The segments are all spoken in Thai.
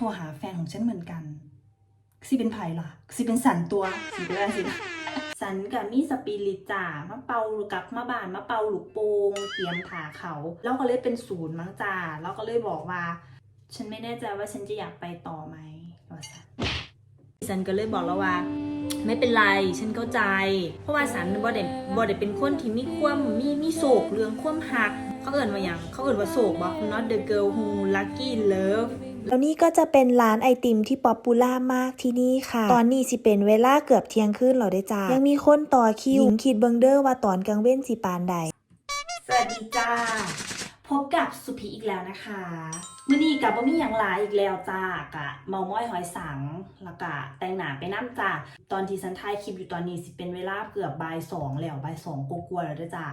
โทรหาแฟนของฉันเหมือนกันสิเป็นไผ่ล่ะสิเป็นสันตัวสิเป็นอะไรสิสันกับมีสปิริตจ่ามาเป่ากับมาบานมาเป่าลูกโปงเตรียมถาเขา แล้วก็เลยเป็นศูนย์มั้งจ่าแล้วก็เลยบอกว่า ฉันไม่แน่ใจว่าฉันจะอยากไปต่อไหมว่าสันสันก็เลยบอกแล้วว่า ไม่เป็นไรฉันเข้าใจ เพราะว่าสันบ่ได้บ่ได้เป็นคนที่มีความมีมีโศกเรื่องความหัก เขาเอิ่นว่าอย่างเขาเอิ่นว่าโศกบอก not the girl who lucky love แล้วนี่ก็จะเป็นร้านไอติมที่ป๊อปปูล่ามากที่นี่ค่ะ ตอนนี้สิเป็นเวลาเกือบเที่ยงคืนแล้วได้อจ้า ยังมีคนต่อคิวหญิงคิดเบิงเดอร์ว่าตอนกลางเว้นสิปานใด สวัสดีจ้า พบกับสุพีอีกแล้วนะคะมื่อนี้กับบ่มีอย่างหลายอีกแล้วจ้ากะเมาม้อยหอยสังแล้วก็แต่งหนาไปน้ำจ้าตอนที่ฉันถ่ายคลิปอยู่ตอนนี้สิเป็นเวลาเกือบบ่ายสองแล้วบ่ายสองกลัวาๆแล้วเด้วยจ้า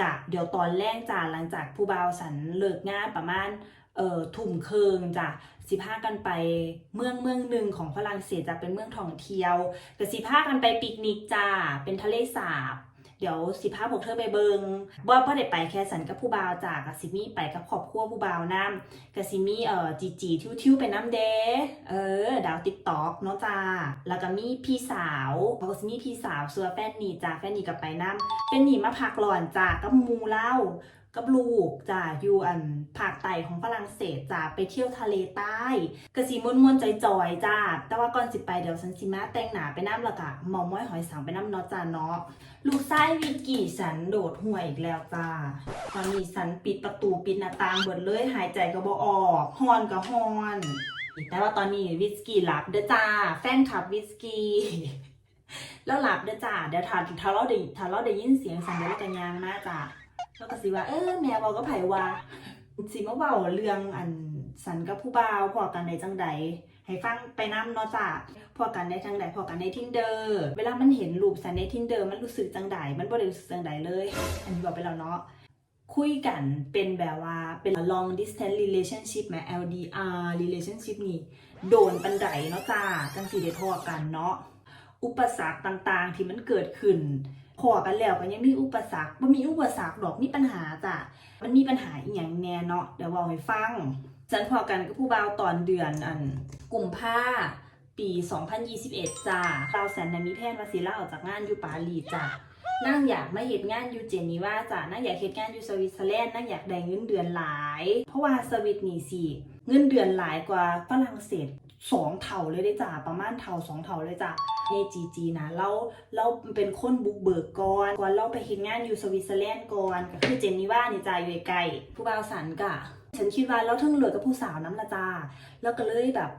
กะเดี๋ยวตอนแรกจ้าหลังจากผู้บ่าวสันเลิกงานประมาณ เอ่อทุ่มเคิงจ้ะสิพากันไปเมืองเมืองหนึ่งของฝรั่งเศสจะเป็นเมืองท่องเที่ยวก็สิพากันไปปิกนิกจ้าเป็นทะเลสาบ เดี๋ยวสิพาพวกเธอไปเบิงว่าพ่อได้ไปแค่สันกับผู้บ่าวจากกับซิมี่ไปกับครอบครัวผู้บ่าวน้ำกับซิมี่เอ่อจีจีทิวทิวไปน้ำเดเออดาวติ๊กต็อกเนาะจ้าแล้วก็มีพี่สาวแล้วก็ซิมี่พี่สาวเสื้อแฟนนี่จ้าแฟนนี่กับไปน้ำเป็นหนี่มาพักหลอนจ้ากับมูเล่า กับลูกจ้าอยู่อันภาคใต้ของฝรั่งเศสจ้าไปเที่ยวทะเลใต้กระสีมวนมวนๆจอยๆจ้าแต่ว่าก่อนสิไปเดี๋ยวฉันสิมาแต่งหนาไปน้ำละกะหมอม้อยหอยสังไปน้ำเนาะจ้าเนาะลูกไส้วิกกี้สันโดดห่วยอีกแล้วจ้าตอนนี้สันปิดประตูปิดหน้าต่างเบิดเลยหายใจก็บ่ออกฮอนก็ฮอนแต่ว่าตอนนี้วิสกี้หลับเด้อจ้า แฟนคลับวิสกี้แล้วหลับเด้อจ้าเดี๋ยวถ้าถ้าเราได้ถ้าเราได้ยินเสียงสันเดี๋ยวเราจะยางมาจ้า แล้วก็สิว่า เออแม่บอกก็ไผว่าสิมาเว้าเรื่องอันสันกับผู้บ่าวพอกันในจังใดให้ฟังไปน้ำเนาะจ้าพอกันในทางใดพอกันในทินเดอร์เวลามันเห็นรูปสันในทินเดอร์มันรู้สึกจังใดมันบ่ได้รู้สึกจังใดเลย อันนี้บอกไปแล้วเนาะคุยกันเป็นแบบว่าเป็น long distance relationship ไหม LDR relationship นี่ โดนปันไดเนาะจ้าจังสีได้ทอกันเนาะอุปสรรคต่างๆที่มันเกิดขึ้น พอกันแล้วก็ยังมีอุปสรรคบ่มีอุปสรรคดอกมีปัญหาจ้ะมันมีปัญหาอีหยังแน่เนาะเดี๋ยวเว้าให้ฟังฉันพอกันกับผู้บ่าวตอนเดือนอันกุมภาปี 2021 จ้าเราแสนนมีแพทย์มาสิล่าออกจากงานอยู่ปารีสจ้านั่งอยากมาเหตุงานอยู่เจนีว่าจ้านั่งอยากเหตุงานอยู่สวิตเซอร์แลนด์นั่งอยากได้เงินเดือนหลาย เพราะว่าสวิตนี่สิเงินเดือนหลายกว่าฝรั่งเศส สองเท่าเลยได้จ้าประมาณเท่าสองเท่าเลยจ้าเอจีจีนะเราเราเป็นคนบุกเบิกก่อนก่อนเราไปเห็นงานอยู่สวิตเซอร์แลนด์ก่อนก็คือเจนีว่านี่จ้าอยู่ไกลผู้บ่าวสันกะฉันคิดว่าเราทั้งเหลือกับผู้สาวน้ำละจ้าแล้วก็เลยแบบ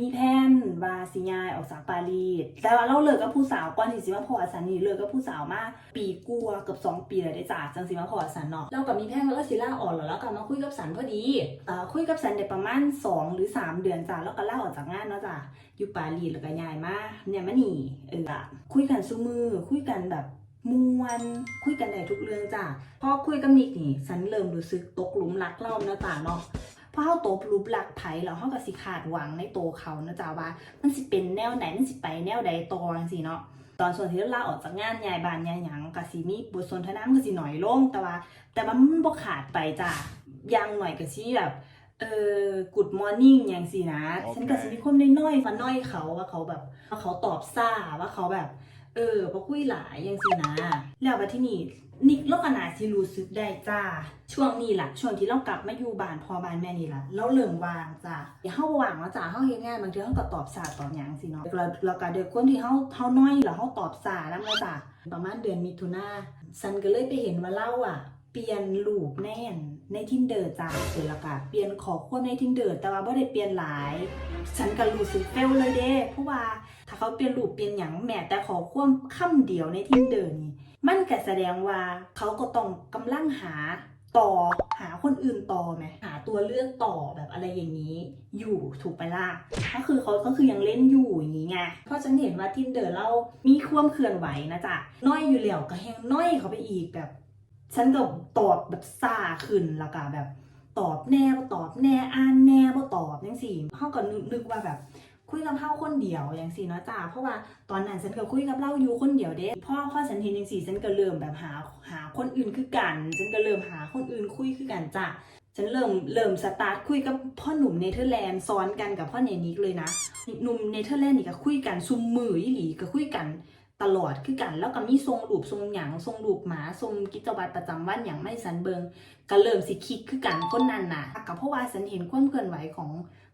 มีแผนว่าสิยายออกจากปารีสแต่ว่าเราเลิกกับผู้สาวก่อนที่สิมาพอสันนี่เลิกกับผู้สาวมาปีกลัวเกือบสองปีเลยได้จ้าจังสิมาพอสันเนาะเรากับมีแผนว่าเราสิล่าออกแล้วแล้วก็มาคุยกับสันพอดีเอ่อคุยกับสันได้ประมาณสองหรือสามเดือนจ้าแล้วก็ล่าออกจากงานเนาะจ้าอยู่ปารีสแล้วก็ยายมาเนี่ยมานี่เออคุยกันซุมือคุยกันแบบมวนคุยกันได้ทุกเรื่องจ้าพอคุยกับนิกนี่สันเริ่มรู้สึกตกหลุมรักเล่าเนาะจ้าเนาะ พอเขาโตปรูปหลักไผแล้วเขาก็สิขาดหวังในโตวเขานะจ๊ะว่า มันสิเป็นแนวไหนมันสิไปแนวใดต่อจังซี่เนาะตอนส่วนที่เราลาออกจากงานยายบานยายหยังก็สิมีบทสนทนามันก็สิหน่อยลงแต่ว่า แต่ว่ามันบ่ขาดไปจ้ะอยังหน่อยก็สิแบบเออ good morning อย่างสินะโอเคฉันก็สิมีความน้อยๆฟันน้อยเขาว่าเขาแบบว่าเขาตอบซ่าว่าเขาแบบ เออบ่คุยหลายย่างสินะ แล้วบัดที่นี่นิกเราก็น่าสิรู้สึกได้จ้า ช่วงนี้ล่ะ ช่วงที่เรากลับมาอยู่บ้านพอบ้านแม่นี่ล่ะเราเริ่มวางจ้าอย่าเฮาว่างแล้วจ้าเฮาเฮ็ดงานบางเทื่อเฮาก็ตอบสาตอบหยังสิเนาะแล้วแล้วก็เด็กคนที่เฮาเฮาน้อยแล้วเฮาตอบสาแล้วจ้าประมาณเดือนมิถุนาซันก็เลยไปเห็นว่าเราอะ เปลี่ยนรูปแน่น ใน Tinder จ้าเสร็จแล้วก็เปลี่ยนขอความใน Tinder แต่ว่าบ่ได้เปลี่ยนหลาย ฉันก็รู้สึกเฟลเลยเด้เพราะว่าถ้าเขาเปลี่ยนรูปเปลี่ยนหยังแม้แต่ขอความคำเดียวใน Tinder นี่มันก็แสดงว่าเขาก็ต้องกำลังหาต่อหาคนอื่นต่อไหมหาตัวเลือกต่อแบบอะไรอย่างนี้ อยู่ถูกไปล่ะก็คือเขาก็คือยังเล่นอยู่อย่างนี้ไงเพราะฉันเห็นว่าทินเดอร์เรามีความเคลื่อนไหวนะจ๊ะน้อยอยู่แล้วก็แห้งน้อยเขาไปอีกแบบ ฉันก็ตอบแบบซ่าขึ้นแล้วก็แบบ ตอบแน่บ่ตอบแน่อ่านแน่บ่ตอบจังซี่เขาก็นึกว่าแบบ คุยกับเฮาคนเดียวอย่างสี่เนาะจ้าเพราะว่าตอนนั้นฉันก็คุยกับเราอยู่คนเดียวเด้พ่อพ่อฉันเห็นอย่างสี่ฉันก็เริ่มแบบหาหาคนอื่นคือกันฉันก็เริ่มหาคนอื่นคุยคือกันจ้ะฉันเริ่มเริ่มสตาร์ทคุยกับพ่อหนุ่มเนเธอร์แลนด์ซ้อนกันกับพ่อเนนิกเลยนะหนุ่มเนเธอร์แลนด์นี่ก็คุยกันซุมมืออีหลีก็คุยกัน ตลอดคือกันแล้วก็มีทรงรูปทรงหยังทรงรูปหมาทรงกิจวัตรประจำวันอย่างไม่สันเบิงก็เริ่มสิคิดคือกันคนนั้นน่ะก็เพราะว่าฉันเห็นความเคลื่อนไหวของ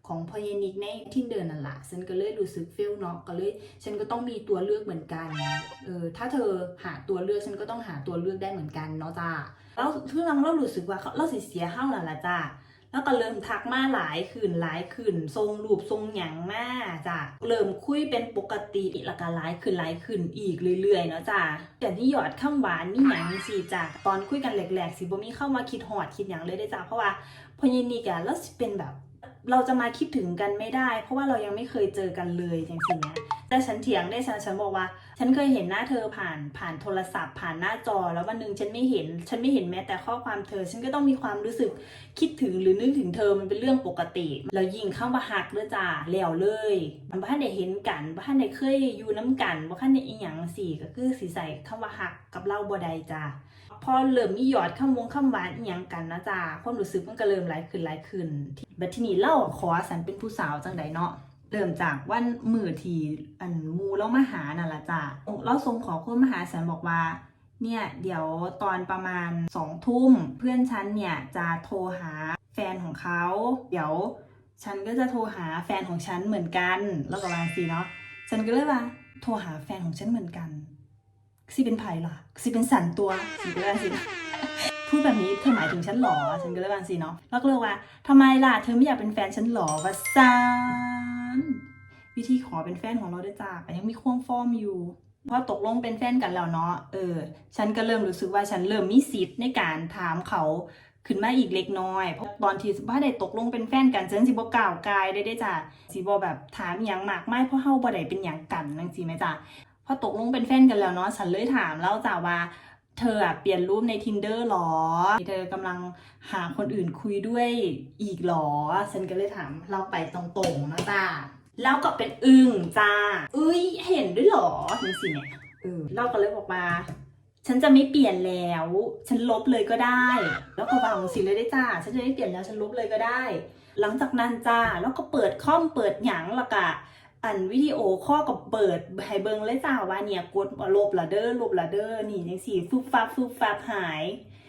ของพอเยนิกในทินเดินนั่นแหละฉันก็เลยรู้สึกเฟลเนาะก็เลยฉันก็ต้องมีตัวเลือกเหมือนกันเออถ้าเธอหาตัวเลือกฉันก็ต้องหาตัวเลือกได้เหมือนกันเนาะจ้าแล้วคือเราเรารู้สึกว่าเราเสียห้าแล้วล่ะจ้า แล้วก็เริ่มทักมาหลายขืนหลายขืนทรงรูปทรงหยังมาจ้ะเริ่มคุยเป็นปกติแล้วก็หลายขืนหลายขืนอีกเรื่อยๆเนาะจ้ะแต่ที่หยอดข้ามหวานนี่หยังสิจ้ะตอนคุยกันแหลกๆสิบ่มีเข้ามาคิดหอดคิดหยังเลยได้จ้ะเพราะว่าพอยินดีกันแล้วสิเป็นแบบเราจะมาคิดถึงกันไม่ได้ เพราะว่าเรายังไม่เคยเจอกันเลยจริงๆนะแต่ฉันเถียงได้ฉันฉันบอกว่า ฉันเคยเห็นหน้าเธอผ่านผ่านโทรศัพท์ ผ่านหน้าจอแล้ววันหนึ่งฉันไม่เห็น ฉันไม่เห็นแม้แต่ข้อความเธอ ฉันก็ต้องมีความรู้สึกคิดถึงหรือนึกถึงเธอมันเป็นเรื่องปกติ แล้วยิงเข้ามาหักเด้อจ้าแล้วเลย มันบ้านได้เห็นกันบ้านได้เคยอยู่น้ำกันบ้านได้อีหยังสี่ก็คือสีใส่คำว่าหักกับเล่าบ่ใดจ้าพอเริ่มมีหยอดข้ามวงข้ามหวานอีหยังกันนะจ้าความรู้สึกมันก็เริ่มหลายขึ้นหลายขึ้นบัดทีนี้เล่าขอสันเป็นผู้สาวจังใดเนาะ เริ่มจากวันมือทีอันมูแล้วมาหานั่นละจ้ะเราส่งขอคุณมาหาสันบอกว่า เนี่ยเดี๋ยวตอนประมาณสองทุ่มเพื่อนฉันเนี่ยจะโทรหาแฟนของเขา เดี๋ยวฉันก็จะโทรหาแฟนของฉันเหมือนกัน แล้วก็วาสิเนาะฉันก็เลยว่าโทรหาแฟนของฉันเหมือนกันสิเป็นไผ่ล่ะสิเป็นสันตัวสิก็เลยสิพูดแบบนี้เธอหมายถึงฉันหรอ ฉันก็เลยว่าสิเนาะแล้วก็เลยว่าทำไมล่ะ เธอไม่อยากเป็นแฟนฉันหรอวะซา วิธีขอเป็นแฟนของเราได้จ้าแต่ยังมีควงฟอร์มอยู่พอตกลงเป็นแฟนกันแล้วเนาะเออ ฉันก็เริ่มรู้สึกว่าฉันเริ่มมีสิทธิ์ในการถามเขาขึ้นมาอีกเล็กน้อย เพราะตอนที่ว่าได้ตกลงเป็นแฟนกันฉันสิบ่กล่าวกายได้ได้จ้ะสิบ่แบบถามอย่างมากไม่เพราะเฮาบ่ได้เป็นอย่างกันจังซี่ไหมจ้ะพอตกลงเป็นแฟนกันแล้วเนาะฉันเลยถามแล้วจ้ะว่าเธอเปลี่ยนรูปใน tinder หรอ เธอกำลังหาคนอื่นคุยด้วยอีกหรอ ฉันก็เลยถามเราไปตรงๆนะจ้า แล้วก็เป็นอึ้งจ้าเอ้ยเห็นด้วยหรอนี่สิเนี่ยเออเราก็เลยบอกมา ฉันจะไม่เปลี่ยนแล้ว ฉันลบเลยก็ได้ แล้วก็วางสิเลยได้จ้า ฉันจะไม่เปลี่ยนแล้วฉันลบเลยก็ได้ หลังจากนั้นจ้าแล้วก็เปิดคอมเปิดหยังและกะอันวิดีโอข้อกับเปิดให้เบิงเลยจ้าว่าเนี่ยกดลบละเด้อลบละเด้อนี่จังสี่ฟึบฟับฟึบฟับหาย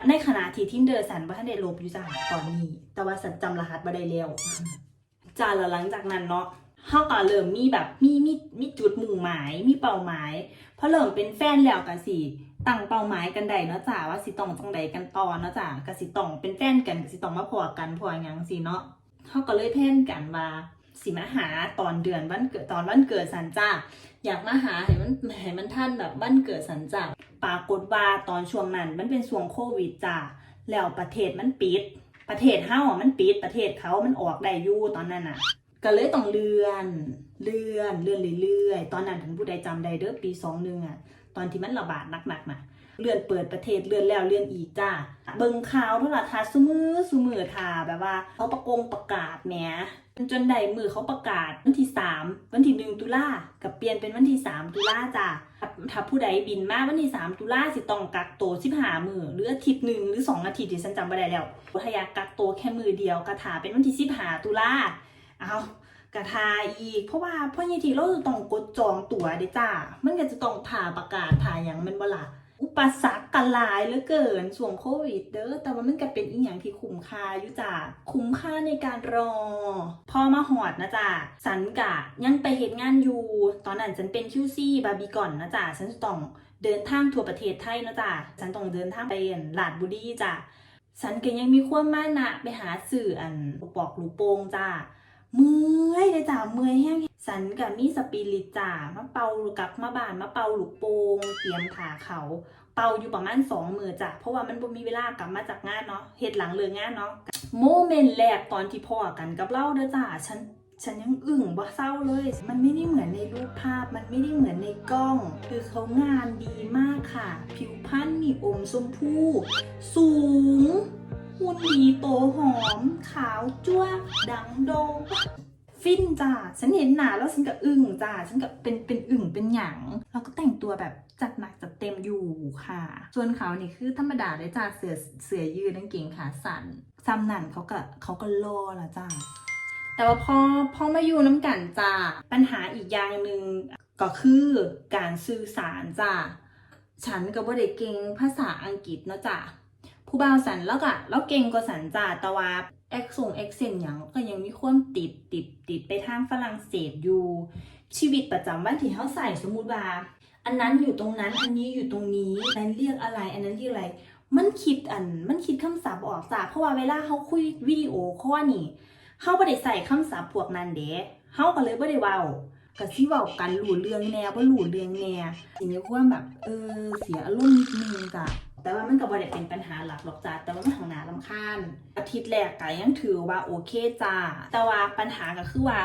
ในขณะที่ทินเดอร์สันบ่ทันได้ลบอยู่จ้าตอนนี้ แต่ว่าสันจำรหัสบ่ได้แล้วจ้าแล้วหลังจากนั้นเนาะ เฮาก็เริ่มมีแบบมีมีมีจุดมุ่งหมายมีเป้าหมายพอเริ่มเป็นแฟนแล้วก็สิตั้งเป้าหมายกันได้เนาะจ้าว่าสิต้องจังใดกันต่อเนาะจ้าก็สิต้องเป็นแฟนกันก็สิต้องมาพอกันพอหยังสิเนาะเฮาก็เลยแพลนกันว่าสิมาหาตอนเดือนวันเกิดตอนวันเกิดสันจ้าอยากมาหาให้มันให้มันท่านแบบวันเกิดสันจ้าปรากฏว่าตอนช่วงนั้นมันเป็นช่วงโควิดจ้าแล้วประเทศมันปิด ประเทศเฮาอะมันปิดประเทศเขามันออกได้ยู่ตอนนั้นอะ ก็เลยต้องเลื่อนเลื่อนเลื่อนเรื่อยๆ ตอนนั้นท่านผู้ใดจำได้เด้อปีสองหนึ่งอะตอนที่มันระบาดหนักๆนะเลื่อนเปิดประเทศเลื่อนแล้วเลื่อนอีกจ้า เบิ่งข่าวโทรทัศน์ซุมือซุมือทาแบบว่าเขาประกงประกาศแหมจนใดมือเขาประกาศวันที่สามวันที่หนึ่งตุลากับเปลี่ยนเป็นวันที่สามตุลาจ้าถ้าผู้ใดบินมาวันที่สามตุลาสิต้องกักตัวสิบหามือหรืออาทิตย์หนึ่งหรือสองอาทิตย์ที่ฉันจำไม่ได้แล้วถ้าอยากกักตัวแค่มือเดียวกระถาเป็นวันที่สิบห้าตุลา เอากระทาอีก เพราะว่าพราะยี่ทีเราจะต้องกดจองตั๋วเด้จ้า มันก็จะต้องถ่าประกาศถ่าอย่างมันบ่ละอุปสรรคกันหลายเหลือเกินช่วงโควิดเด้อแต่ว่ามันก็เป็นอีกอย่างที่คุ้มค่าอยู่จ้ะคุ้มค่าในการรอ พอมาหอดนะจ้ะสันกะยังไปเหตุงานอยู่ ตอนนั้นฉันเป็น QC บาร์บีก่อนนะจ้ะฉันต้องเดินทางทั่วประเทศไทยนะจ้ะฉันต้องเดินทางไปลาดบุรีจ้ะฉันก็ยังมีความมานะไปหาสื่ออันปอกลูกโป่งจ้ะ เมื่อยเลยจ้ะเมื่อยแห้งสันกับมีสปิริตจ้ะมาเป่าลูกับ มาบานมาเป่าลูกโป่งเตรียมถาเขา เป่าอยู่ประมาณสองมือจ้ะเพราะว่ามันบ่มีเวลากลับมาจากงานเนาะเหตุหลังเลิกงานเนาะโมเมนต์แรกตอนที่พ่อกันกับเราเด้อจ้ะฉันฉันยังอึ้งบ่เศร้าเลย มันไม่ได้เหมือนในรูปภาพ มันไม่ได้เหมือนในกล้อง คือเขางานดีมากค่ะ ผิวพรรณมีอมชมพู สูง หุ่นดีโตหอม ขาวจ้วดังโด ฟินจ้าฉันเห็นหนาแล้วฉันก็อึ้งจ้าฉันก็เป็นเป็นอึ่งเป็นหยังแล้วก็แต่งตัวแบบจัดหนักจัดเต็มอยู่ค่ะ ส่วนเขานี่คือธรรมดาเลยจ้าเสือเสือยืดกางเกงขาสั้นซ้ำนั่นเขาก็เขาก็ล่อละจ้าแต่ว่าพอพอมาอยู่น้ำกันจ้าปัญหาอีกอย่างหนึ่งก็คือการสื่อสารจ้าฉันก็บ่ได้เก่งภาษาอังกฤษเนาะจ้ะ ผู้บ่าวสันแล้วก็แล้วเก่งกว่าสันจ้าแต่ว่าแอคส่งแอคเซนต์หยังก็ยังมีความติดติดติดไปทางฝรั่งเศสอยู่ ชีวิตประจำวันที่เขาใส่สมมุติว่าอันนั้นอยู่ตรงนั้นอันนี้อยู่ตรงนี้อันนั้นเรียกอะไร อันนั้นเรียกอะไร มันคิดอันมันคิดคำศัพท์ออกจ้ะเพราะว่าเวลาเขาคุยวิดีโอข้อนี่เขาบ่ได้ใส่คำศัพท์พวกนั้นเด้เขาก็เลยบ่ได้เว้าก็สิเว้ากันหลู่เรื่องแหน่บ่หลู่เรื่องแหน่สิมีควาแบบเออเสียอารมณ์นิดนึงจ้ะ แต่ว่ามันก็บ่ได้เป็นปัญหาหลักหรอกจ้าแต่ว่ามันทางหนาลำคาญอาทิตย์แรกก็ยังถือว่าโอเคจ้า แต่ว่าปัญหาก็คือว่า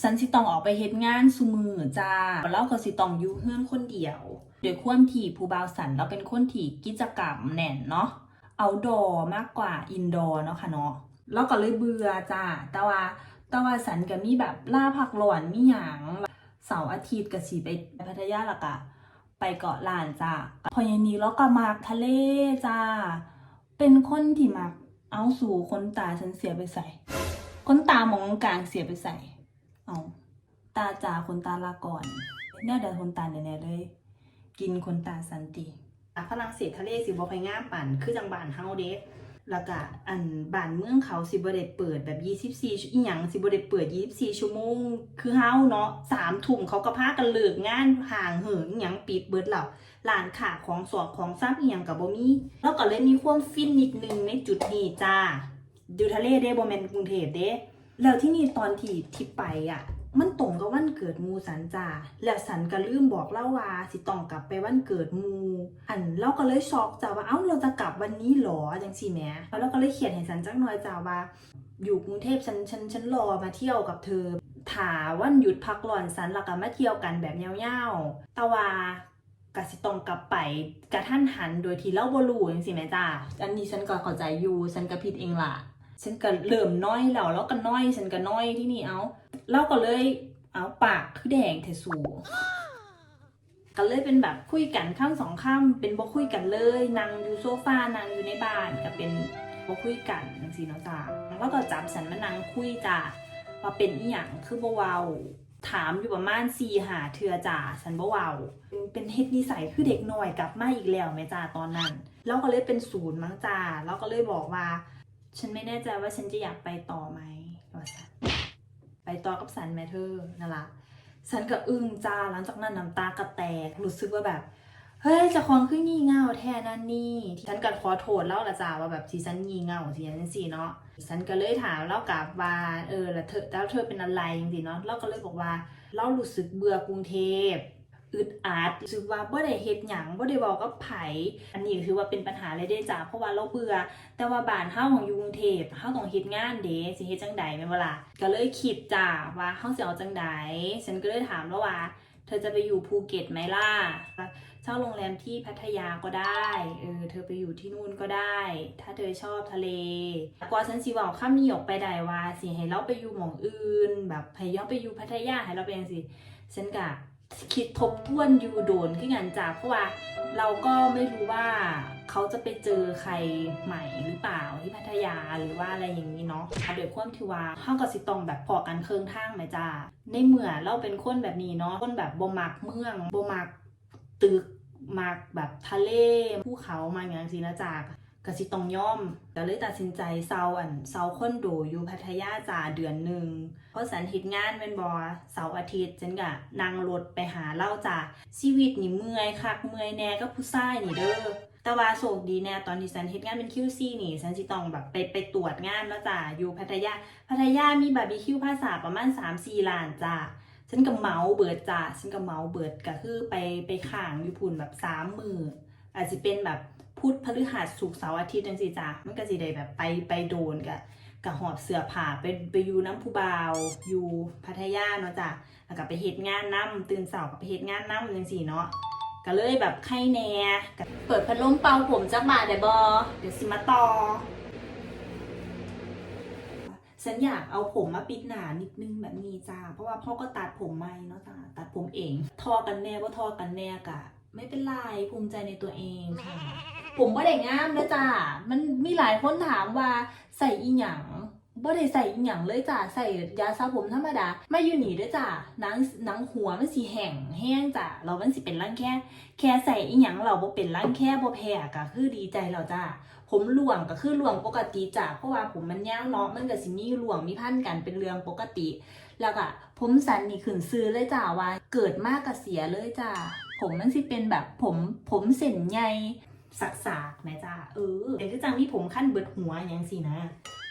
ฉันสิต้องออกไปเฮ็ดงานซุมือจ้าแล้วก็สิต้องอยู่เฮือนคนเดียวโดยความที่ผู้บ่าวสันเราเป็นคนที่กิจกรรมแน่นเนาะเอาดอมากกว่าอินดอร์เนาะค่ะเนาะแล้วก็เลยเบื่อจ้า แต่ว่าแต่ว่าสันก็มีแบบล่าพักหลอนมีหยังเสาร์อาทิตย์ก็สิไปพัทยาละกะ ไปเกาะล้านจ้าพอยานี้แล้วก็มากทะเลจ้า เป็นคนที่มักเอาสู่คนตาฉันเสียไปใส่ คนตามองกลางเสียไปใส่ เอาตาจ่าคนตาลาก่อนแน่เดินคนตาแน่ๆเลย กินคนตาสันติอะฝรั่งเศสทะเลสิบ่ค่อยงามปั่นคือจังบานเฮาเด้ แล้วก็อันบ้านเมืองเขาสิบ่ได้เปิดแบบ24ชั่อีหยังสิบ่ได้เปิด24ชั่วโมง คือเฮาเนาะ3ทุ่มเขาก็พากันเลิกงานห่างเหิงอิหยังปิดเบิดแล้วร้านค้าของสอกของซ้ำอีหยังก็บ่มีแล้วก็เลยมีความฟินนิดนึงในจุดนี้จ้าอยู่ทะเลเด้บ่แม่นกรุงเทพเด้แล้วที่นี่ตอนที่ที่ไปอะ มันตรงกับวันเกิดมูสันจ้าแล้วสันก็ลืมบอกเล่าว่าสิต้องกลับไปวันเกิดมู อันเราก็เลยช็อกจ้าว่าเอ้าเราจะกลับวันนี้หรอจังสิแหมแล้วเราก็เลยเขียนให้สันจักหน่อยจ้าว่า อยู่กรุงเทพฉันฉันฉันรอมาเที่ยวกับเธอถาวันหยุดพักร้อนสันแล้วก็มาเที่ยวกันแบบยาวๆต่ว่ากสิตองกลับไปกระทันหันโดยที่เราบ่รู้จังสิแม่จ้าอันนี้ฉันก็เข้าใจอยู่ฉันก็ผิดเองล่ะฉันก็เริ่มน้อยแล้วแล้วก็น้อยฉันก็น้อยที่นี่เอา เราก็เลยเอาปากคือแดงเทสูก็เลยเป็นแบบคุยกันข้ามสองข้ามเป็นบ่คุยกันเลยนั่งอยู่โซฟานั่งอยู่ในบ้านก็เป็นบ่คุยกันจังซี่เนาะจ้าแล้วก็จับฉันมานั่งคุยจ้าว่าเป็นอีหยังคือบ่เว้าถามอยู่ประมาณ4หาเทือจ้าฉันบ่เว้าเป็นเฮ็ดนิสัยคือเด็กน้อยกลับมาอีกแล้วแม่จ้าตอนนั้นเราก็เลยเป็นศูนย์มั้งจ้าเราก็เลยบอกว่า ฉันไม่แน่ใจว่าฉันจะอยากไปต่อไหม ไปต่อกับสันแมทเธอร์นั่นละสันก็อึ้งจ้าหลังจากนั้นน้ำตากระแตกรู้สึกว่าแบบเฮ้ยจะคองขึ้นงี่เง่าแทนนั่นนี่ฉันก็ขอโทษเล่าละจ้าว่าแบบที่ฉันงี่เง่าที่ฉันสิเนาะฉันก็เลยถามเล่ากลับว่าเออแล้วเธอแล้วเธอเป็นอะไรจริงๆเนาะเราก็เลยบอกว่าเล่ารู้สึกเบื่อกรุงเทพ อึดอัดรู้สึกว่าบ่ได้เฮ็ดหยังบ่ได้เว้ากับไผอันนี้ถือว่าเป็นปัญหาเลยเด้จ้าเพราะว่าเราเบื่อ แต่ว่าบ้านเฮาของอยู่กรุงเทพเฮาต้องเฮ็ดงานเด้สิเฮ็ดจังใดแม่นบ่ล่ะก็เลยคิดจ้าว่าเฮาสิเอาจังใดฉันก็เลยถามแล้วว่า เธอจะไปอยู่ภูเก็ตไหมล่ะเช่าโรงแรมที่พัทยาก็ได้เออเธอไปอยู่ที่นู่นก็ได้ ถ้าเธอชอบทะเลกว่าฉันสิเว้าคำนี้ออกไปได้ว่าสิให้เราไปอยู่หม่องอื่น แบบให้เราไปอยู่พัทยาให้เราไปจังซี่ฉันก็ คิดทบทวนอยู่โดนคือกันจ้าเพราะว่าเราก็ไม่รู้ว่าเขาจะไปเจอใครใหม่หรือเปล่าที่พัทยาหรือว่าอะไรอย่างนี้เนาะโดยความที่ว่าเฮากับสิตองแบบพอกันเคืองทางไหมจ้าในเมื่อเราเป็นคนแบบนี้เนาะคนแบบบ่มักเมืองบ่มักตึกมักแบบทะเลภูเขามาอย่างสินะจ้าก ก็สิต้องย่อมก็เลยตัดสินใจเซาอันเซาคนโดอยู่พัทยาจ้าเดือนหนึ่งเพราะสันทิดงานเป็นบอเสาร์อาทิตย์ฉันก็นั่งรถไปหาเล่าจ้าชีวิตนี่เมื่อยคักเมื่อยแน่ก็ผู้ชายนี่เด้อแต่ว่าโชคดีแน่ตอนที่ฉันเฮ็ดงานเป็น QC นี่ฉันสิต้องแบบไปไปตรวจงานแล้วจ้ะอยู่พัทยา พัทยามีบาร์บีคิวภาษาประมาณ 3-4ล้านจ้ะฉันก็เมาเบิดจ้ะฉันก็เมาเบิดก็คือไปไปข้างอยู่พุ่นแบบ3มมืออาจจะเป็นแบบ พุธพฤหัสศุกเสาร์อาทิตย์จังซี่จ้ะมันก็สิได้แบบไปไปโดนกะกะหอบเสือผ้าไปไปอยู่น้ำผู้บาวอยู่พัทยาเนาะจ้ะแล้วก็ไปเฮ็ดงานนํตื่นเช้าก็ไปเฮ็ดงานนํจังซี่เนาะก็เลยแบบไข้แหน่เปิดพัดลมเป่าผมจักบาทได้บอเดี๋ยวสิมาต่อฉันอยากเอาผมมาปิดหนานิดนึงแบบนี้จ้า เพราะว่าพ่อก็ตัดผมใหม่เนาะจ้า ตัดผมเอง ทอกันแน่ว่าทอกันแน่กะ ไม่เป็นไรภูมิใจในตัวเองค่ะ ผมบ่ได้งามนะจ้ามันมีหลายคนถามว่าใส่อีหยังบ่ได้ใส่อีหยังเลยจ้าใส่ยาสระผมธรรมดาไม่อยู่หนีด้วยจ้าหนังหนังหัวมันสิแห้งแห้งจ้าเรามันสิเป็นร่างแค่ แค่ใส่อีหยังเราบ่เป็นร่างแค่บ่แพ้ก็คือดีใจแล้วจ้าผมหลวงก็คือหลวงปกติจ้ะเพราะว่าผมมันยาวเนาะมันก็สิมีหลวงมีพันกันเป็นเรื่องปกติ แล้วก็ผมสันนี่ขึ้นซื้อเลยจ้าว่าเกิดมากก็เสียเลยจ้าผมมันสิเป็นแบบผมผมเส้นใหญ่สักๆนะจ้าเออแต่ก็จังมีผมขั้นเบิดหัวอย่างสินะ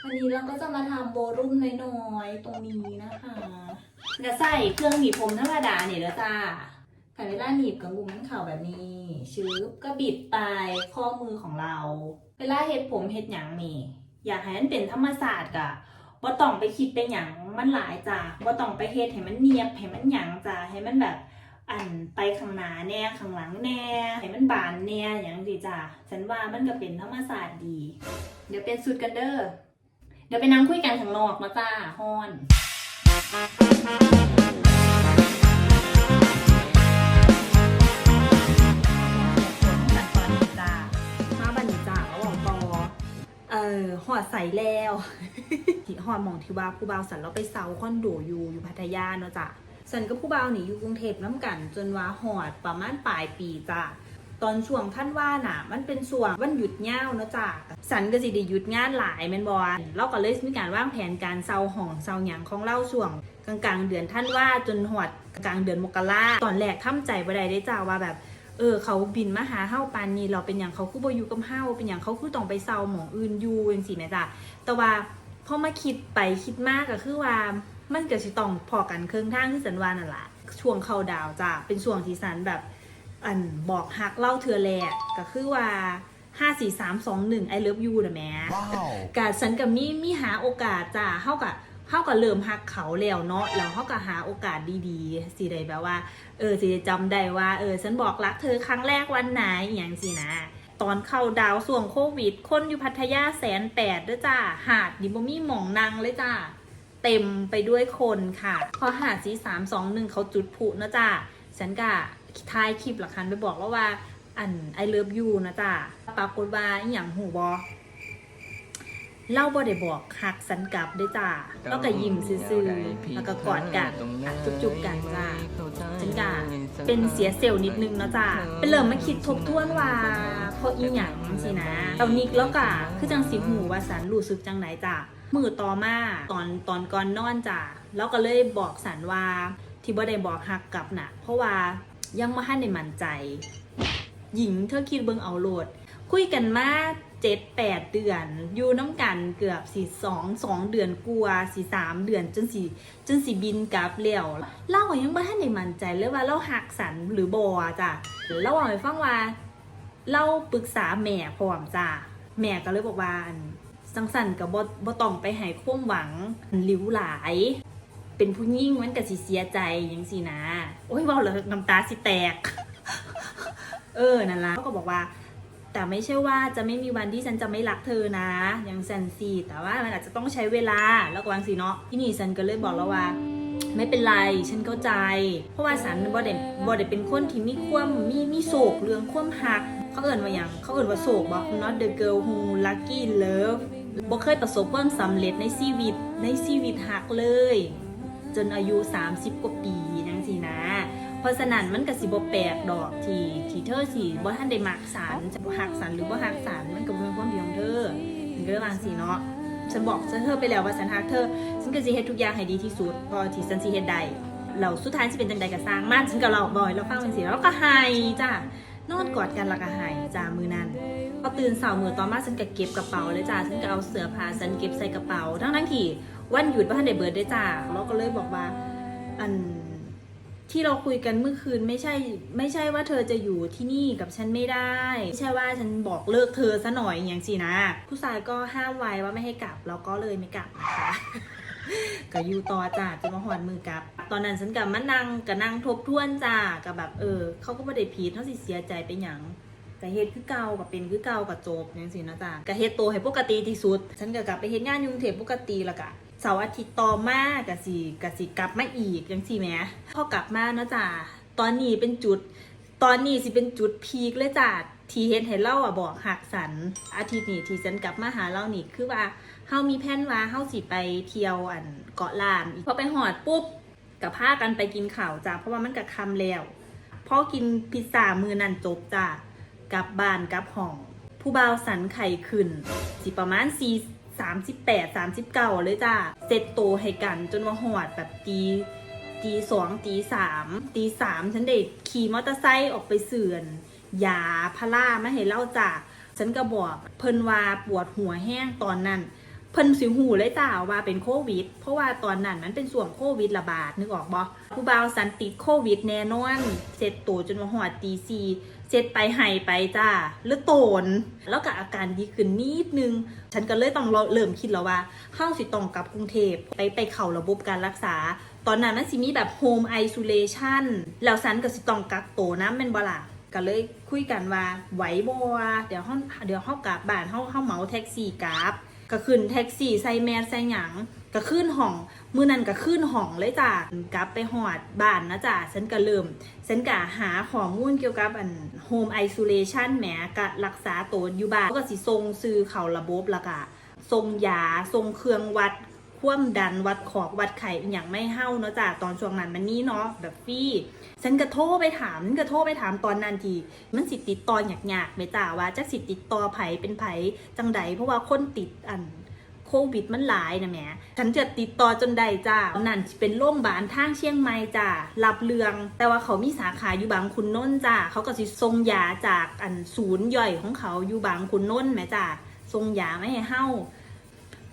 วันนี้เราก็จะมาทำโบรุ่มน้อยๆตรงนี้นะคะจะใส่เครื่องหนีบผมธรรมดาเนี่ยเด้อจ้าแต่เวลาหนีบกับมุมมันเข่าแบบนี้ชืบก็บิดไปข้อมือของเรา เวลาเฮ็ดผมเฮ็ดหยังนี่ อยากให้มันเป็นธรรมศาสตร์กะบ่ต้องไปคิดไปหยังมันหลายจ้ะบ่ต้องไปเฮ็ดให้มันเนียบให้มันหยังจ้ะให้มันแบบ อันไปข้างหน้าแน่ข้างหลังแน่ให้มันบานแน่อย่างสิจ้ะฉันว่ามันก็เป็นธรรมศาสตร์ดี เดี๋ยวเป็นสุดกันเด้อเดี๋ยวไปนั่งคุยกันข้างนอกมาจ้าฮอนขั้นตอนนี้จ้ามาบันนี้จ้าระหว่างตอเอ่อหอดใส่แล้วที่หอดหมองที่ว่าผู้บ่าวสันเราไปเซาคอนโดอยู่อยู่พัทยาเนาะจ้ะ สันกับผู้บ่าวนี่อยู่กรุงเทพน้ำกัน จนว่าหอดประมาณปลายปีจ้ะตอนช่วงท่านว่าน่ะ มันเป็นช่วงวันหยุดยาวเนาะจ้ะสันก็สิได้หยุดงานหลายแมนบอลเราก็เลยมีการวางแผนการเซาห้องเซาหยังของเราช่วงกลางๆ เดือนท่านว่าจนหอดกลางเดือนมกราตอนแรกทำใจบ่ได้ได้จ้าว่าแบบ เออ เขาบินมาหาเฮาปานนี้เราเป็นอย่างเขาคือบ่อยู่กับเฮาเป็นอย่างเขาคือต้องไปเซาหมองอื่นอยู่จังซี่แหมจ้ะแต่ว่าพอมาคิดไปคิดมากก็คือว่า มันก็สิต้องพอกันเครื่องทางที่สันวานั่นล่ะช่วงเข้าดาวจ้ะเป็นช่วงที่สันแบบอันบอกฮักเล่าเทือแรกก็คือว่า5 4 3 2 1 I love you นะแหม่ Wow. กะฉันกับมีมีหาโอกาสจ้ะเฮากับเฮากับเริ่มฮักเขาแล้วเนาะแล้วเฮาก็หาโอกาสดีๆสิได้แบบว่า เออสิได้จำได้ว่าเออฉันบอกรักเธอครั้งแรกวันไหนอหย่างสินะ ตอนเข้าดาวส่วงโควิด คนอยู่พัทยาแสนแปดด้วยจ้าหาดดิบ่มีหมองนางเลยจ้า เต็มไปด้วยคนค่ะ พอหาดสีสามสองหนึ่งเขาจุดพลุนะจ้าฉันก็ท้ายคลิปหลักคันไปบอกแล้วว่า อัน I love you นะจ้าปรากฏว่าอหย่างหูบอเล่าบ่ได้บอกหักสันกลับได้จ้าแล้วก็ยิ้มซื่อๆแล้วก็กอดกันอะจุ๊บๆกันจ้าฉันกะเป็นเสียเซลล์นิดนึงเนาะจ้าเป็นเริ่มมาคิดทบทวนว่าเพราะอีหยังสินะตอนนี้แล้วก็คือจังสิหูว่าสันรู้สึกจังไหนจ้า มือต่อมาตอนตอนก่อนนอนจ้าแล้วก็เลยบอกสันว่าที่บ่ได้บอกหักกลับน่ะ เพราะว่ายังไม่ทันได้มั่นใจ หญิงเธอคิดเบิ่งเอาโลด คุยกันมาเจ็ดแปดเดือน อยู่น้ำกันเกือบสี่สองสองเดือนกลัวสี่สามเดือนจนสี่จนสี่บินกลับแล้วเล่าก็ยังไม่ทันได้มั่นใจเลยว่าเราหักสันหรือบอจ้ะเราบอกให้ฟังว่า เราปรึกษาแม่พร้อมจ้ะแม่ก็เลยบอกว่า อันสังสันกับบ่บต้องไปให้ความหวังหลิวหลาย เป็นผู้ยิ่งมันก็สิเสียใจยังสินะ โอ้ยเว่าแล้วน้ำตาสิแตก เออนั่นละเขาก็บอกว่า แต่ไม่ใช่ว่าจะไม่มีวันที่ฉันจะไม่รักเธอนะอย่างแซนซีแต่ว่ามันอาจจะต้องใช้เวลาแล้วก็วางสีเนาะที่นี่ฉันก็เลยบอกแล้วว่าไม่เป็นไร ฉันเข้าใจ เพราะว่าฉันบ่ได้บ่ได้เป็นคนที่มีความมีมีโศกเรื่องความหัก เขาเอ่นว่าอย่างเขาเอ่นว่าโศกบอก not the girl who lucky love บ่เคยประสบความสำเร็จในชีวิตในชีวิตหักเลย จนอายุ 30 กว่าปีนังสินะ เพราะฉะนั้นมันก็สิบ่แปลกดอกที่ที่เธอสิบ่ทันได้มักสารจะหักสารหรือบ่หักสารมันก็บ่เป็นความผิดของเธอมันก็วางสิเนาะฉันบอกฉันเธอไปแล้วว่าฉันหักเธอฉันก็สิเฮ็ดทุกอย่างให้ดีที่สุดพอที่ฉันสิเฮ็ดได้แล้วสุดท้ายสิเป็นจังใดก็สร้างมันฉันก็เล่าบ่อยแล้วฟังจังซี่แล้วก็ให้จ้า นอนกอดกันล้วก็ให้จ้ามือนั้นพอตื่นเสาร์มือต่อมาฉันก็เก็บกระเป๋าเลยจ้าฉันก็เอาเสื้อผ้าฉันเก็บใส่กระเป๋าทั้งทั้งที่วันหยุดว่าทันได้เบิร์ดได้จ้าเราก็เลยบอกว่าอันที่เราคุยกันเมื่อคืนไม่ใช่ไม่ใช่ว่าเธอจะอยู่ที่นี่กับฉันไม่ได้ ไม่ใช่ว่าฉันบอกเลิกเธอซะหน่อยอย่างสินะ ผู้ชายก็ห้ามไว้ว่าไม่ให้กลับเราก็เลยไม่กลับนะคะ ก็อยู่ต่อจ้าจะมาหอนมือกลับ ตอนนั้นฉันกับมานั่งกับนั่งทบทวนจ้ากับแบบเออ เขาก็ไม่ได้ผิดเขาสิเสียใจไปหยังก็เฮ็ดคือเก่ากับเป็นคือเก่ากับจบจังซี่นะจ๊ะก็เฮ็ดโตวให้ปกติที่สุด ฉันก็กลับไปเฮ็ดงานยุ่งเทพปกติแล้วก็เสาร์อาทิตย์ต่อมากกะสิกะสิกลับมาอีกจังซี่แหมพอกลับมานะจ้ะตอนนี้เป็นจุด ตอนนี้สิเป็นจุดพีคเลยจ้ะทีเฮ็ดให้เล่าอะบอกหักสันอาทิตย์นี้ที่ฉันกลับมาหาเรานี่คือว่า เฮามีแผนว่าเฮาสิไปเที่ยวอันเกาะล้านพอไปหอดปุ๊บกับพากันไปกินข้าวจ้ะเพราะว่ามันก็ค่ำแล้วพอกินพิซซ่ามื้อนั้นจบจ้ะกลับบ้านกลับห้อง ผู้บ่าวสันไข่ขึ้น สิประมาณ4 38 39เลยจ้าเสร็จโตให้กันจนว่าหอดแบบตีตีสองตีสามตีสามฉันได้ขี่มอเตอร์ไซค์ออกไปเสื่อนยาพารามาให้เล่าจ้าฉันก็บอกเพิ่นว่าปวดหัวแห้งตอนนั้น เพิ่นสิหูเลยจ้าว่าเป็นโควิด เพราะว่าตอนนั้นมันเป็นส่วงโควิดระบาดนึกออกบ่ผู้บ่าวสันติดโควิดแน่นอนเสร็จโตจนว่าหอดตีสี่เสร็จไปไห้ไปจ้าหรือโตน แล้วก็อาการดีขึ้นนิดนึง ฉันก็เลยต้องเริ่มคิดแล้วว่าเข้าสิต้องกลับกรุงเทพไปไปเข้าระบบการรักษา ตอนนั้นมันสิมีแบบโฮมไอโซเลชันแล้วฉันก็สิต้องกักโตน้ำเป็นบ่ล่ะก็เลยคุยกันว่าไหวบ่เดี๋ยวเฮาเดี๋ยวเฮากลับบ้านเฮาเฮาเหมาแท็กซี่กลับ ก็ขึ้นแท็กซี่ใส่แมสใส่หยังก็ขึ้นห้องมื้อนั้นก็ขึ้นห้องเลยจ้ะกลับไปหอดบ้านนะจ้ะฉันก็เริ่มฉันก็หาข้อมูลเกี่ยวกับอันโฮมไอโซเลชันแหมก็รักษาตัวอยู่บ้านก็สิทรงซื้อเข่าระบบละกะทรงยาทรงเครื่องวัด ความดันวัดขอกวัดไข่อย่างไม่เฮ้าเนาะจ้ะตอนช่วงนั้นมันนี่เนาะแบบฟรีฉันก็โทรไปถามฉันก็โทรไปถามตอนนั้นทีมันสิติดต่อหยากๆไหมจ้ะว่าจักสิติดต่อไผเป็นไผจังใดเพราะว่าคนติดอันโควิดมันหลายนะแหม่ฉันจะติดต่อจนได้จ้านั่นเป็นโรงพยาบาลทางเชียงใหม่จ้ารับเรือง แต่ว่าเขามีสาขาอยู่บางคุณนนท์จ้าเขาก็สิส่งยาจากอันศูนย์ย่อยของเขาอยู่บางคุณนนท์แม่จ้าส่งยาไม่ให้เฮา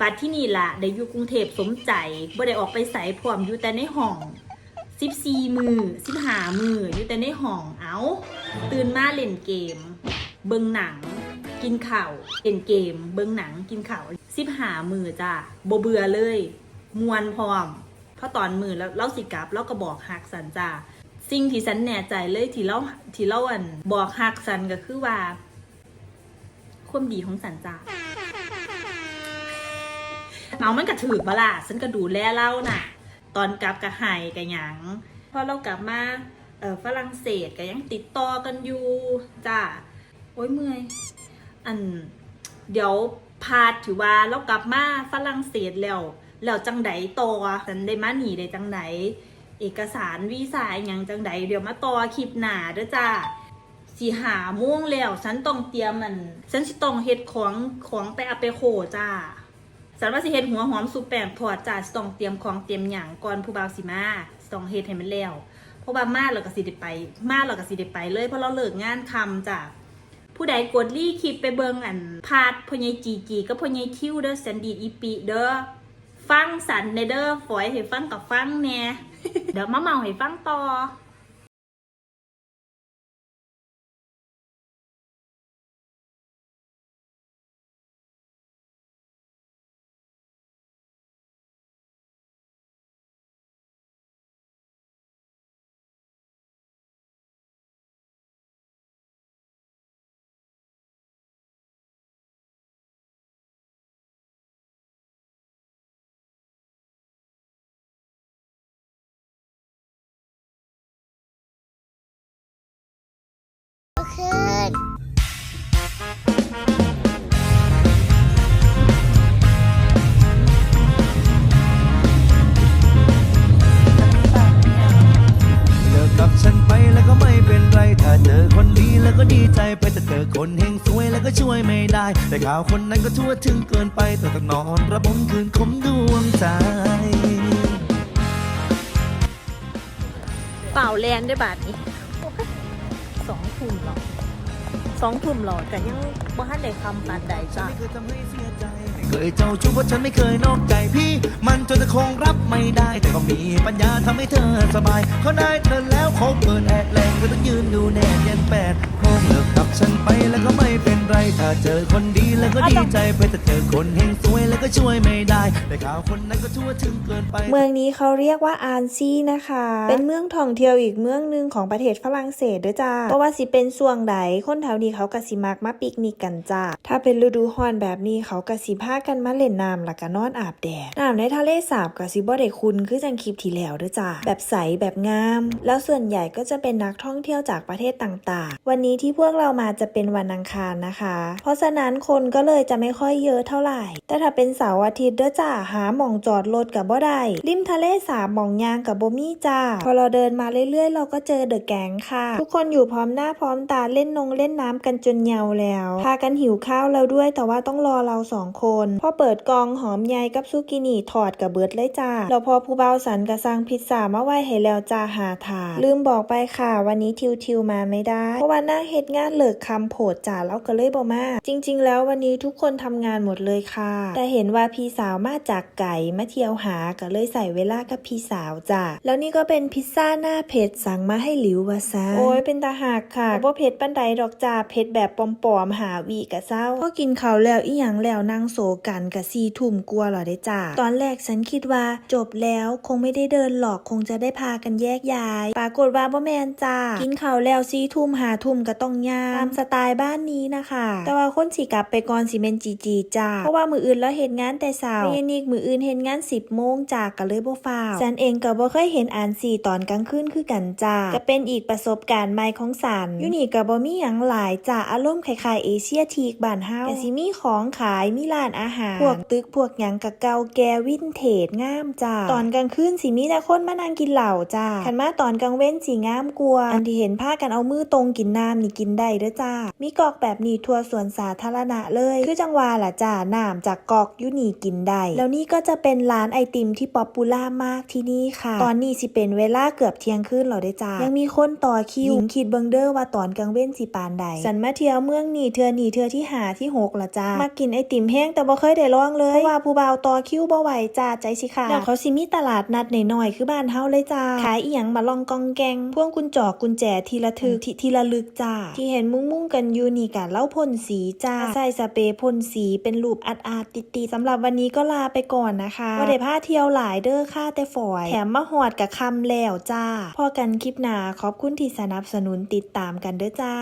ปัดที่นี่ล่ะได้อยู่กรุงเทพสมใจบ่ได้ออกไปใส่พร้อมอยู่แต่ในห้อง14มือ15มืออยู่แต่ในห้องเอาตื่นมาเล่นเกม เบิ่งหนัง กินข้าวเล่นเกม เบิ่งหนังกินข้าวสิบหามือจ้าบ่เบื่อเลยมวนพร้อมเพราะตอนมือแล้วเล่าสิกลับเราก็บอกหักสันจ้าสิ่งที่ฉันแน่ใจเลยที่เราที่เราอันบอกหักสันก็คือว่า ความดีของสันจ้า เอามันก็ถือบล่ะฉันก็ดูแลเล่าน่ะ ตอนกลับกับไห้กับหยังพอเรากลับมาเออฝรั่งเศสก็ยังติดต่อกันอยู่จ้าโอ้ยเมื่อยอันเดี๋ยวพาถือว่าเรากลับมาฝรั่งเศสแล้วแล้วจังไดต่อฉันได้มาหนีได้จังไดเอกสารวีซ่าอย่างจังไดเดี๋ยวมาต่อคลิปหนาเด้อจ้าสีหาม่วงแล้วฉันต้องเตรียมมันฉันสิต้องเฮ็ดของของไปอาเปโคจ้า สันว่าสิเฮ็ดหัวหอมสุปแป้งทอดจ้าสต้องเตรียมของเตรียมหยังก่อนผู้บ่าวสิมาสต้องเฮ็ดให้มันแล้วเพราะว่ามาเราก็สิได้ไป มาเราก็สิได้ไปเลยเพราะเราเลิกงานคำจ้าผู้ใดกดรีคลิปไปเบิงอันพาดพ่อใหญ่จีจีก็พ่อใหญ่ทิวเด้อสันดีดอีปีเด้อฟังสันในเด้อฝอยให้ฟังกับฟังแน่เดี๋ยวมาเมาให้ฟังต่อ คนเฮงสวยแล้วก็ช่วยไม่ได้ แต่ข่าวคนนั้นก็ทั่วถึงเกินไปต้องต้องนอนระบมคืนคมดวงใจ เปล่าแลนด้วยบาทนี้สองทุ่มหรอสองทุ่มหรอแต่ยังบ่ทันได้คำปานใดจ้ะ ไม่เคยทำให้เสีย เคยเจ้าชู้เพราะฉันไม่เคยนอกใจพี่ มันจนจะคงรับไม่ได้ แต่ก็มีปัญญาทำให้เธอสบาย เขาได้เธอแล้วเขาเปิดแอดแรงก็ต้องยืนดูแน่เย็นแปดโมงเลิกกับฉันไปแล้วก็ไม่เป็นไร ถ้าเจอคนดีแล้วก็ดีใจไปแต่เจอคนเฮงสวยแล้วก็ช่วยไม่ได้ แต่ข่าวคนนั้นก็ทั่วถึงเกินไป เมืองนี้เขาเรียกว่าอานซี่นะคะ เป็นเมืองท่องเที่ยวอีกเมืองหนึ่งของประเทศฝรั่งเศสด้วยจ้าเพราะว่าสิเป็นส่วงใดคนแถวนี้เขากะสิมักมาปิกนิกกันจ้าถ้าเป็นฤดูร้อนแบบนี้เขากะสิพากันมาเล่นน้ำล้วก็นอนอาบแดดน้ำในทะเลสาบก็สิบ่ได้คุณคือจังคลิปที่แล้วด้อจ้าแบบใสแบบงาม แล้วส่วนใหญ่ก็จะเป็นนักท่องเที่ยวจากประเทศต่างๆ วันนี้ที่พวกเรามาจะเป็นวันอังคารนะคะ เพราะฉะนั้นคนก็เลยจะไม่ค่อยเยอะเท่าไหร่ แต่ถ้าเป็นเสาร์อาทิตย์ด้อจ้าหาหม่องจอดรถกับบ่ได้ริมทะเลสาบหม่องยางกับบ่มี่จ้าพอเราเดินมาเรื่อยๆ เราก็เจอเดอะแก๊งค่ะ ทุกคนอยู่พร้อมหน้าพร้อมตาเล่นนงเล่นน้ำกันจนเหยาแล้ว พากันหิวข้าวแล้วด้วยแต่ว่าต้องรอเราสองคนพอเปิดกองหอมใยกับซุกินี่ถอดกับเบิดเลยจ้า แล้วพอผู้เบาสันกระสังพิซซ่ามาไว้ให้แล้วจ้าหาทาลืมบอกไปค่ะ วันนี้ทิวทิวมาไม่ได้ เพราะว่านั่งเฮ็ดงานเลิกคำโผดจ้าแล้วก็เลยบ่มา จริง ๆ แล้ววันนี้ทุกคนทำงานหมดเลยค่ะ แต่เห็นว่าพี่สาวมาจากไก่มาเที่ยวหาก็เลยใส่เวลากับพี่สาวจ้าแล้วนี่ก็เป็นพิซซ่าหน้าเผ็ดสั่งมาให้หลิววาซาโอ้ยเป็นตาหักค่ะบ่เผ็ดปันใดดอกจ้าเผ็ดแบบปลอมๆหาวีกะเศร้าพอกินข้าวแล้วอีหยังแล้วนั่งโซกักันกะซีทุ่มกลัวหรอได้จ้าตอนแรกฉันคิดว่าจบแล้วคงไม่ได้เดินหรอกคงจะได้พากันแยกย้าย ปรากฏว่าบ่แมนจ้ากินข้าวแล้วซีทุ่มหาทุ่มก็ต้องย่างตามสไตล์บ้านนี้นะคะ แต่ว่าคนสิกลับไปก่อนสิเมนจีจีจ้าเพราะว่ามืออื่นแล้วเห็นงานแต่เช้าเมนิกมืออื่นเห็นงาน10โมงจากก็เลยบ่ฟ้าวฉันเองก็บ่เคยเห็นอ่านสีตอนกลางคืนคือกันจ้าก็เป็นอีกประสบการณ์ใหม่ของสันยูนี่ก็บ่มีหยังหลายจ้าอารมณ์คล้ายๆเอเชียทีกบ้านเฮาแก็สิมีของขายมีร้านอาหาร พวกตึกพวกหยังกะเก่าแก่วินเทจงามจ้า ตอนกลางคืนสิมีแต่คนมานั่งกินเหล้าจ้าคันมาตอนกลางเว้นสิงามกลัวาอันที่เห็นพากันเอามือตรงกินน้ำนี่กินได้เด้อจ้า มีกอกแบบนี้ทั่วสวนสาธารณะเลย คือจังหวาล่ะจ้าน้ำจากกอกอยุนี่กินได้ แล้วนี่ก็จะเป็นร้านไอติมที่ป๊อปปูล่ามากที่นี่ค่ะ ตอนนี้สิเป็นเวลาเกือบเที่ยงคืนแล้วเด้อจ้า ยังมีคนต่อคิวหญิงคิดเบิงเด้อว่าตอนกลางเว้นสิปานใด สันมาเที่ยวเมืองนี่เทือนี่เทือที่หาที่หกละจ้า มากินไอติมแห้งแต่บ่เคยได้ลองเลยเพราะว่าผู้บ่าวต่อคิวบ่ไหวจ้าใจสิค่ะแล้วเขาสิมีตลาดนัดหน่อยๆคือบ้านเฮาเลยจ้าขายอีหยังมาลองกองแกงพวงกุญจอกกุญแจทีละทึกทีทีละลึกจ้าที่เห็นมุ้งมุ้งๆกันอยู่นี่กะเล่าพ่นสีจ้าใส่สเปรย์พ่นสีเป็นรูปอาดอาดติดติดๆสำหรับวันนี้ก็ลาไปก่อนนะคะว่าได้พาเที่ยวหลายเด้อค่าแต่ฝอย แถมมาหอดกับคำแล้วจ้าพอกันคลิปหน้าขอบคุณที่สนับสนุนติดตามกันเด้อจ้า